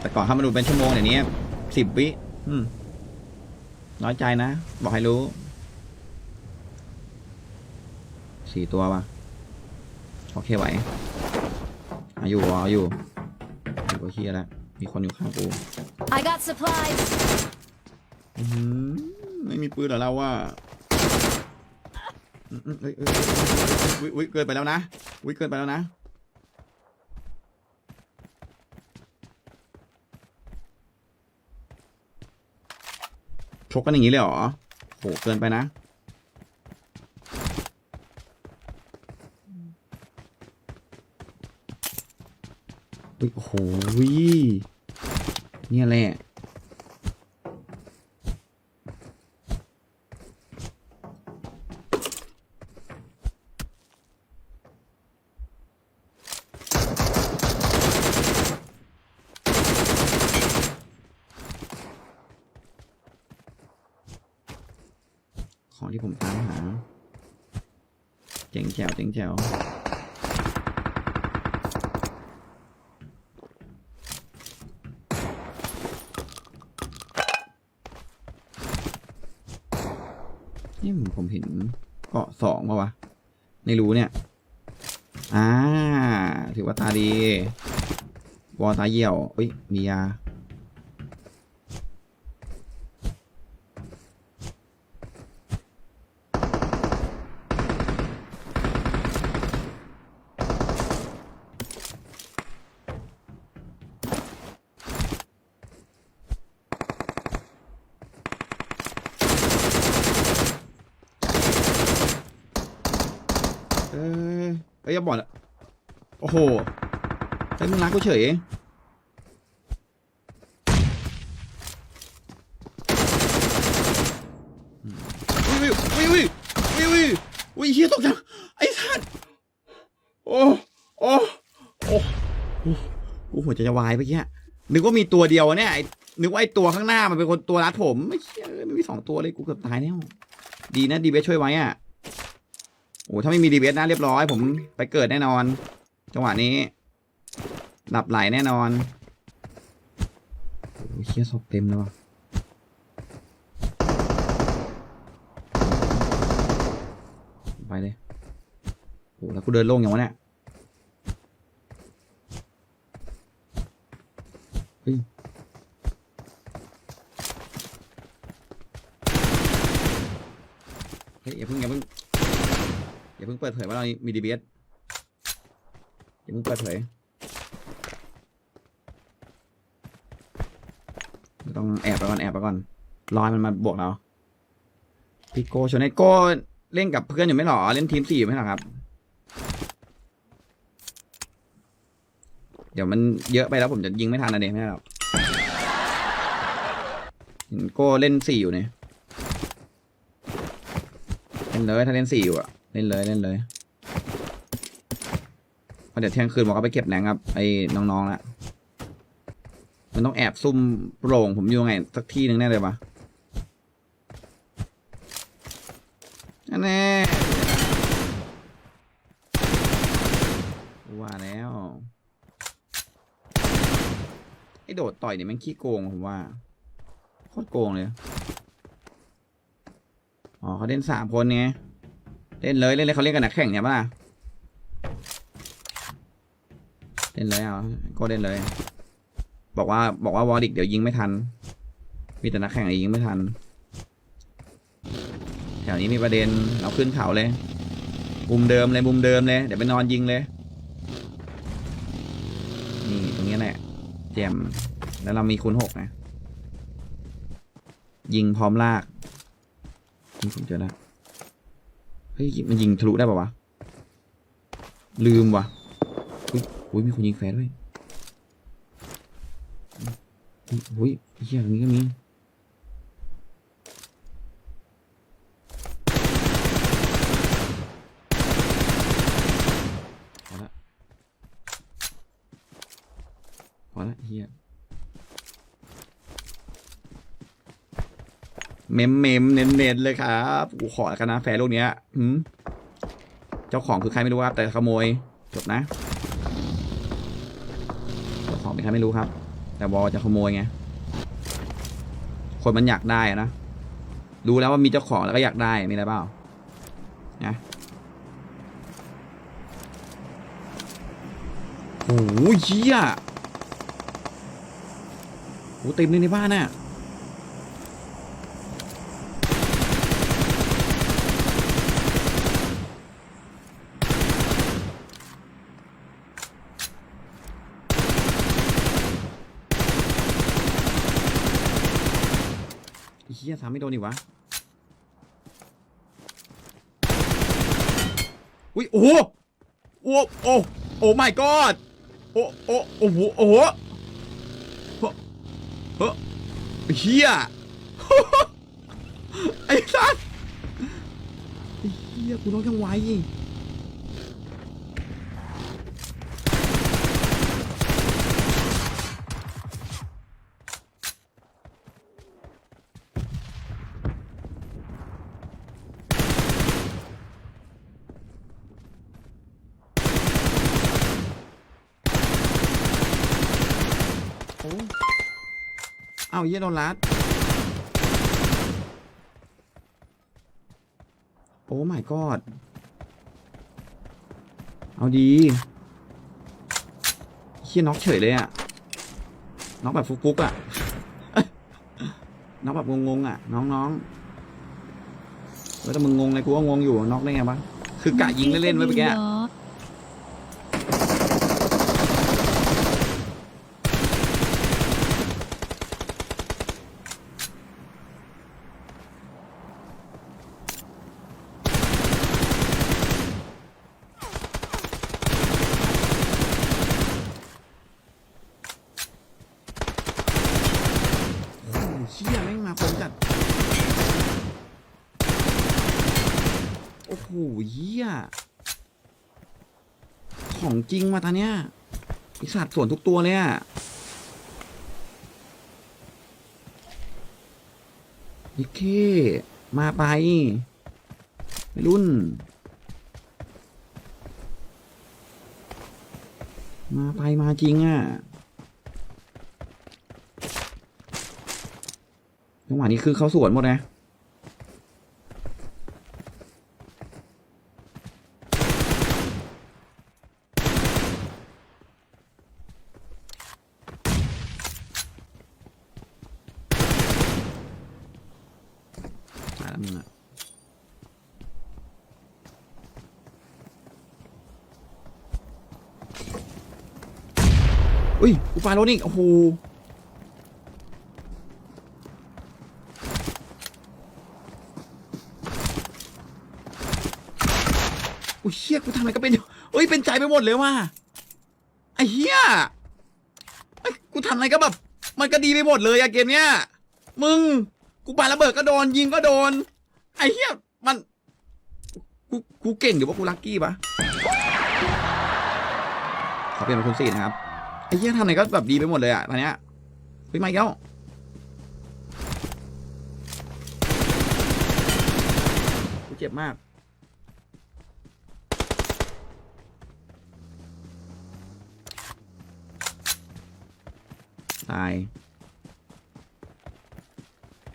แต่ก่อนเข้ามาดูเป็นชั่วโมงเดี๋ยวนี้สิบวิอืมน้อยใจนะ บอกให้รู้สี่ตัวปะโอเคไหวอาอยู่วะอยู่อยู่ก็เฮียแล้วมีคนอยู่ข้างกู I got supplies. อื้อหือไม่มีปืนเหรอเราว่าอืมอืมเอ้ยเอ้ยเอ้ยเอ้ยเอ้ยเกินไปแล้วนะวิเกินไปแล้วนะ ชกกันอย่างนี้เลยเหรอโหเกินไปนะ โอ้โหเนี่ยแหละ ของที่ผมตามหา เจ๋งแจ๋วเจ๋งแจ๋วนี่ผมเห็นเกาะสองป่าวะไม่รู้เนี่ย อ่า ถือว่าตาดี วอตาเยี่ยวเอ้ย มียา เอ อเอ้ยอย่าบอกนะโอ้โหเฮ้ยมึงรักกูเฉยวิววิววิววิววิววิวเฮียตกจังไอ้สัตว์โอ้โอ้โอ้กูหัวใจจะวายเมื่อกี้นึกว่ามีตัวเดียวเนี่ยนึกว่าไอ้ตัวข้างหน้ามันเป็นคนตัวรัดผมไม่เชื่อมันมีสองตัวเลยกูเกือบตายแล้วดีนะดีเบสช่วยไว้อะ โอ้ถ้าไม่มีดีเวสนะเรียบร้อย ผมไปเกิดแน่นอน จังหวะนี้ หลับไหลแน่นอนโอ้เชี่ยศพเต็มแล้วว่ะไปเลยโอ้แล้วกูเดินโล่งอย่างวะเนี่ยเฮ้ยเฮ้ยอย่าเพิ่งอย่าเพิ่ง อย่าเพิ่งเปิดเผยว่าเรามีดีเบสอย่าเพิ่งเปิดเผยต้องแอบไปก่อนแอบไปก่อนรอให้มันมาบวกเราพี่โกชนไอโก้เล่นกับเพื่อนอยู่ไหมหรอเล่นทีมสี่อยู่ไหมหรอครับ เดี๋ยวมันเยอะไปแล้วผมจะยิงไม่ทันนะเด็ไม่ได้หรอกโก้เล่นสี่อยู่เนี่ยเล่นเลยถ้าเล่นสี่อยู่อะ เล่นเลยเล่นเลยพราะเดี๋ยวเที่ยงคืนผมก็ไปเก็บแหนงครับไอ้น้องๆละมันต้องแอบซุ่มโปร่งผมอยู่ไงสักที่หนึ่งแน่เลยปะอันแน่ว่าแล้วไอ้โดดต่อยเนี่ยม่งขี้โกงผมว่าโคตรโกงเลย อ๋อเขาเล่นสามคนไง เล่นเลยเล่นเลยเขาเล่นกันนักแข่งเนี่ยป่ะเล่นเลยเอาก็เล่นเลย บอกว่าบอกว่าวอลิกเดี๋ยวยิงไม่ทัน มีแต่นักแข่งยิงไม่ทัน แถวนี้มีประเด็นเราขึ้นเขาเลยมุมเดิมเลยมุมเดิมเลยเดี๋ยวไปนอนยิงเลยนี่ตรงนี้แหละแจมแล้วเรามีคูณหกนะ ยิงพร้อมลากนี่ผมเจอแล้ว ฮ้ยมันยิงทะลุได้ป่าวะ ลืมว่ะอุ้ยอุ้ยมีคนยิงแฟร์ด้วยอุ้ยอุ้ยเฮียตรงนี้ก็มีพอละพอละเฮีย เมมเมมเน้นเน้นเลยครับกูขอกันนะแฟร์ลูกเนี้ยหืมเจ้าของคือใครไม่รู้ครับ แต่ขโมยจบนะเจ้าของเป็นใครไม่รู้ครับ แต่วอจะขโมยไงคนมันอยากได้นะรู้แล้วว่ามีเจ้าของแล้วก็อยากได้มีอะไรเปล่านะโอ้โหเชี่ยโอ้เต็มเลยในบ้านน่ะ เฮียสามไม่โดนอีกวะ อุ้ยโอ้โหโอ้โอ้โอ้ my god โอ้โอ้โอ้โหโอ้โหเฮ้อเฮ้อไอ้เฮียไอ้สัสไอ้เฮียกูน้องจังไวโอ้ เอ้าเฮียโดนลัดโอ้ my god เอาดีเฮียน็อกเฉยเลยอะน็อกแบบฟุกๆอะน็อกแบบงงๆอะน้องๆแล้วแต่มึงงงเลยกูก็งงอยู่น็อกได้ไงวะคือกะยิงเล่นๆไว้เมื่อกี้ โอ้โหเชี่ยแม่งมาคมจัด โอ้โหเหี้ย จริงมาตาเนี้ยไอสัตว์สวนทุกตัวเลยอะนิเคมาไปไม่รุ่น มาไปมาจริงอะจังหวะนี้คือเขาสวนหมดนะ ตายแล้วมึงอะ อุ้ยกูปารถอีกโอ้โหอุ้ยเชี่ยกูทำอะไรก็เป็นอยู่เอ้ยเป็นใจไปหมดเลยว่ะไอ้เหี้ยไอ้ยกูทำอะไรก็แบบ มันก็ดีไปหมดเลยอะเกมเนี้ยมึงกูปาระเบิดก็โดนยิงก็โดน ไอ้เหี้ยมันกูกูเก่งหรือว่ากูลัคกี้ปะขอเปลี่ยนเป็นคุณสี่นะครับ ไอ้เหี้ยทำอะไรก็แบบดีไปหมดเลยอะตอนเนี้ยเฮ้ยไม่แล้วกูเจ็บมาก ตาย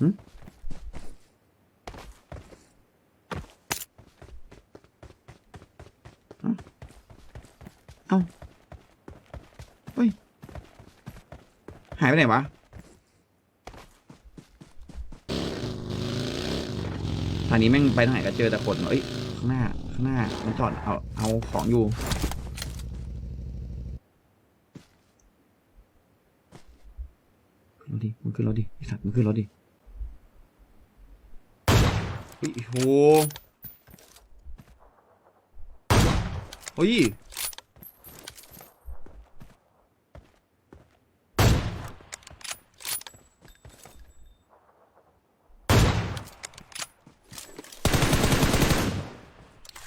หึเอ้าเอ้าเฮ้ย หายไปไหนวะ ทางนี้แม่งไปทางไหนก็เจอแต่คนเอ้ย ข้างหน้า ข้างหน้า มันจอด เอา เอาของอยู่ รถดิมึงขึ้นรถดิไอสัตว์มึงขึ้นรถดิเฮ้โหเฮ้ย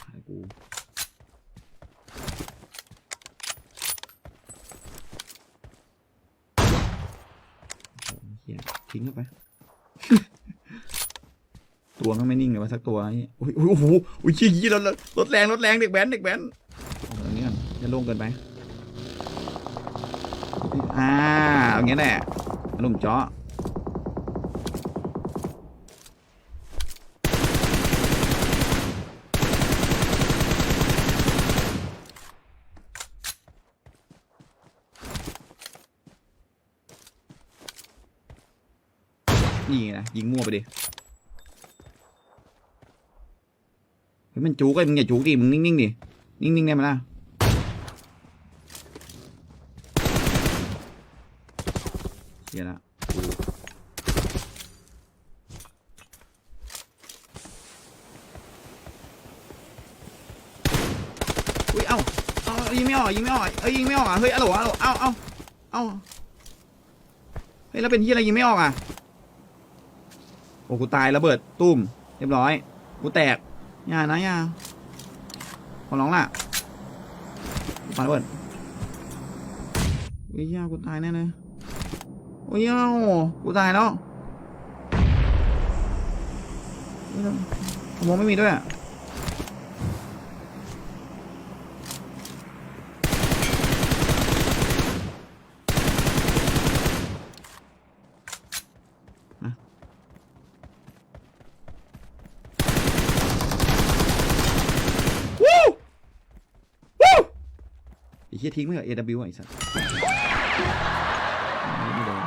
หายกูโอ้โหเฮียทิ้งเข้าไป ตัว มันไม่นิ่งเลยวะสักตัวนี่โอ้ยโอ้ยโอ้โหโอ้ยชี้ยี่รถรถแรงรถแรงเด็กแบนเด็กแบนออกมาตรงนี้ก่อนจะโล่งเกินไปอ่าตรงเนี้ยแหละหนุ่มเจาะนี่ไงนะยิงมั่วไปดิเฮ้ย มันจุกไอ้มึงอย่าจุกดิมึงนิ่งๆดินิ่งๆได้ไหมล่ะเสียละอุ้ยเอ้าเอ้ายิงไม่ออกยิงไม่ออกเอ้ยยิงไม่ออกอะเฮ้ยอะโหลอะโหลเอ้าเอ้าเอ้าเฮ้ยแล้วเป็นที่อะไรยิงไม่ออกอะโอ้กูตายระเบิดตุ้มเรียบร้อยกูแตก อย่านะอย่าขอร้องล่ะปาระเบิดอุ้ยย่ากูตายแน่เลยโอ้ยย่ากูตายแล้วผมมองไม่มีด้วยอะอะวู้วู้ไอ้เหี้ย ทิ้งไม่เหรอ AW ไอ้สัสไม่โดน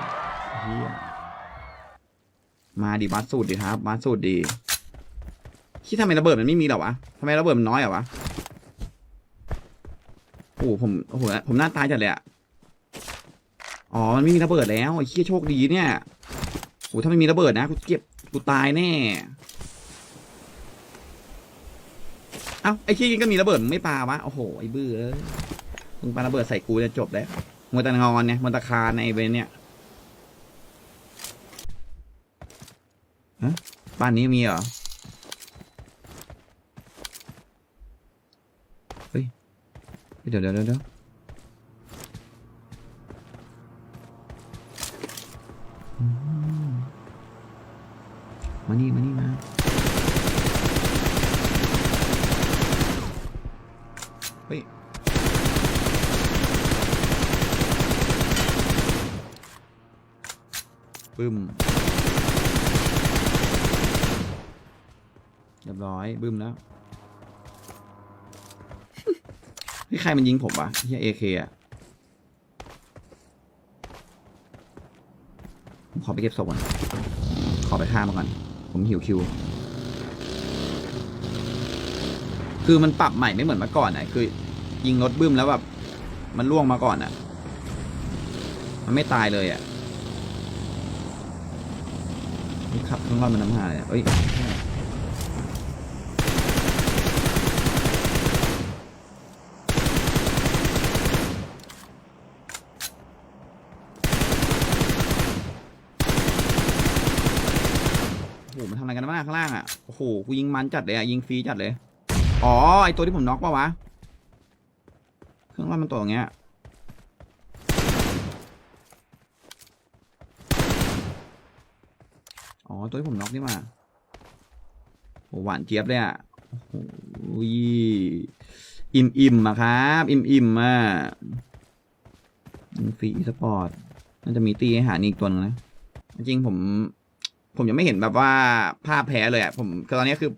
เฮียมาดิบัสสูตรดิครับบัสสูตรดีคิดทำไมระเบิดมันไม่มีหรอวะทำไมระเบิดมันน้อยเหรอวะโอ้ผมโอ้โหผมหน้าตายจัดเลยอะอ๋อมันไม่มีระเบิดแล้วไอ้เฮียโชคดีเนี่ยโอ้ถ้าไม่มีระเบิดนะกูเก็บกูตายแน่เอ้าไอ้เฮียยิงก็มีระเบิดมึงไม่ปาวะโอ้โหไอ้บื้อ มึงปาระเบิดใส่กูจะจบแล้วมัวแต่งอนเนี่ยมัวแต่คาในเวนเนี่ยบ้านนี้มีเหรอ เฮ้ย เดี๋ยวเดี๋ยวเดี๋ยวมมานี่มานี่มา ปึ้มเรียบร้อยบึ้มแล้วพี่ใครมันยิงผมวะเฮียเอเคอะผมขอไปเก็บศพก่อน ขอไปฆ่ามาก่อน ผมหิวคิว คือมันปรับใหม่ไม่เหมือนเมื่อก่อนอะคือ ยิงรถบึ้มแล้วแบบ มันล่วงมาก่อนอะมันไม่ตายเลยอะนี่ ขับเครื่องรอนมันน้ำหายอะเอ้ยโอ้โหมันทำอะไรกันบ้างข้างล่างอะ โอ้โห กูยิงมันจัดเลยอะ ยิงฟรีจัดเลย อ๋อ ไอตัวที่ผมน็อกปะวะ เครื่องว่ามันตัวอย่างเงี้ย อ๋อ ตัวที่ผมน็อกนี่มาโหหวานเจี๊ยบเลยอะโอ้โหอิ่มอิ่มอะครับ อิ่มอิ่มอะฟรีสปอร์ตน่าจะมีตีให้หานี่อีกตัวนึงนะ จริงผม ผมยังไม่เห็นแบบว่าภาพแพ้เลยอะผมคือตอนนี้คือ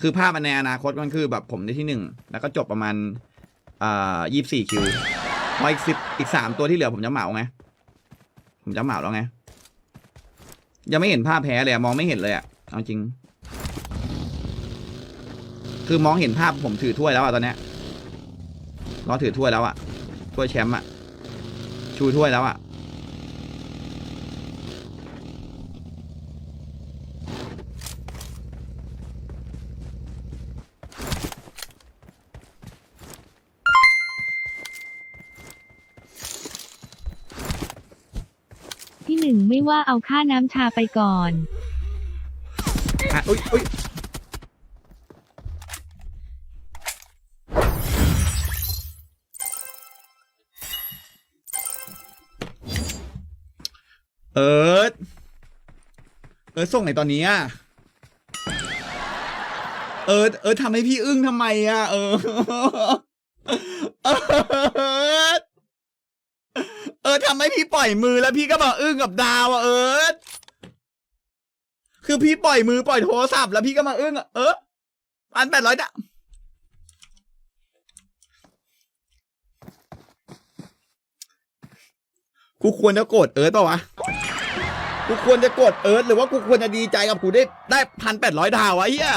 คือภาพมันในอนาคตมันคือแบบผมได้ที่หนึ่งแล้วก็จบประมาณอ่ายี่สี่คิวพออีกสิบอีกสามตัวที่เหลือผมจะเหมาไงผมจะเหมาแล้วไง ยังไม่เห็นภาพแพ้เลยอะมองไม่เห็นเลยอะเอาจริง คือมองเห็นภาพผมถือถ้วยแล้วอะตอนเนี้ยรอถือถ้วยแล้วอะถ้วยแชมป์อะชูถ้วยแล้วอะ หนึ่งไม่ว่าเอาค่าน้ำชาไปก่อน อะอุ้ยอุ้ยเอิร์ธเอิร์ธส่งไหนตอนนี้อะเอิร์ธเอิร์ธทำให้พี่อึ้งทำไมอะเออ ร์ธเอิร์ธทำให้พี่ปล่อยมือแล้วพี่ก็มาอึ้งกับดาวอะเอิร์ธคือพี่ปล่อยมือปล่อยโทรศัพท์แล้วพี่ก็มาอึ้งอะเออพันแปดร้อยดะกูควรจะโกรธเอิร์ธป่าวะ กูควรจะโกรธเอิร์ธหรือว่ากูควรจะดีใจกับกูได้ได้พันแปดร้อยดาววะเฮีย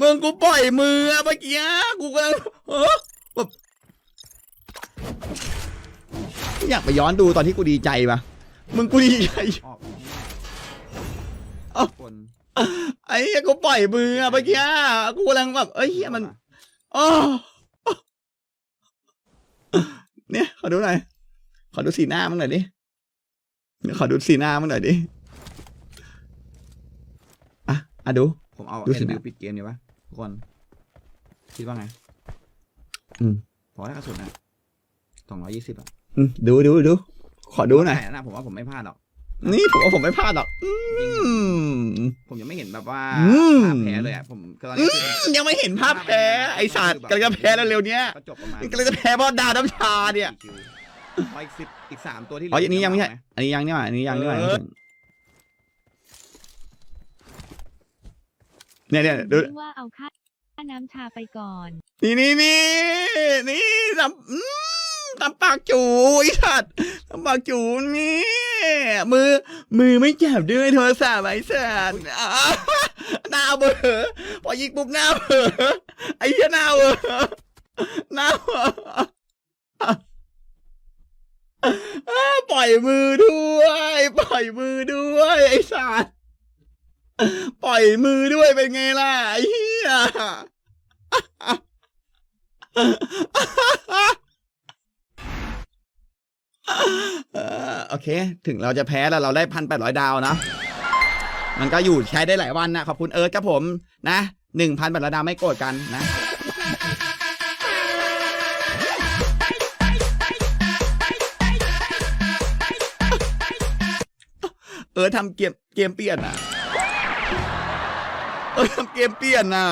มึงกูปล่อยมืออะเมื่อกี้กูกำลังเออ แบบอยากไปย้อนดูตอนที่กูดีใจปะมึงกูดีใจออกเอ้าคนไอ้เหี้ยกูปล่อยมืออะเมื่อกี้กูกำลังแบบเอ้ยเฮียมันอ๋อเนี่ยขอดูหน่อยขอดูสีหน้ามึงหน่อยดิขอดูสีหน้ามึงหน่อยดิอะอะดู ผมเอาดูเอ็สินนะบิวปิดเกมดีวะทุกคนคิดว่าไง อืม พอได้กระสุนนะสองร้อยยี่สิบอะอืมดูดูดูขอดูหน่อยแต่นะผมว่าผมไม่พลาดหรอก นี่ผมว่าผมไม่พลาดหรอก อืจริงมๆผมยังไม่เห็นแบบว่าอืม ภาพแพ้เลยอะผมคือตอนอืนี้คือมยังไม่เห็นภาพแพ้ไอ้สัตว์กำลังจะแพ้แล้วเร็วๆเนี้ยก็จบประมาณกำลังจะแพ้เพราะดาวน้ำชาเนี่ยกี่คิวพออีกสิบอีกสามตัวที่เหลือ๋ออันนี้ยังไม่ใช่จะาหอันนี้ยังนี่หว่าอันนี้ยังนี่หว่าเออเนี่ยเนี่ยดูไม่ว่าเอาค่า น้ำชาไปก่อน นี่นี่นี่นี่ทำอืมทำปากจูไอ้สัตว์ทำปากจูนี่ มือ มือไม่จับด้วยโทรศัพท์ไอ้สัตว์อ่าหน้าเบลอพอยิงปุ๊บหน้าเบลอไอ้เหี้ยหน้าเบลอหน้าเบลออ่าปล่อยมือด้วย ปล่อยมือด้วยไอ้สัตว์ปล่อยมือด้วยเป็นไงล่ะไอ้เหี้ย เออโอเค ถึงเราจะแพ้แล้วเราได้พันแปดร้อยดาวนะ มันก็อยู่ใช้ได้หลายวันนะ ขอบคุณเอิร์ธครับผม นะหนึ่งพันแปดร้อยดาวไม่โกรธกันนะเออทำเกมเกมเปลี่ยนอะ เออทำเกมเปลี่ยนอะ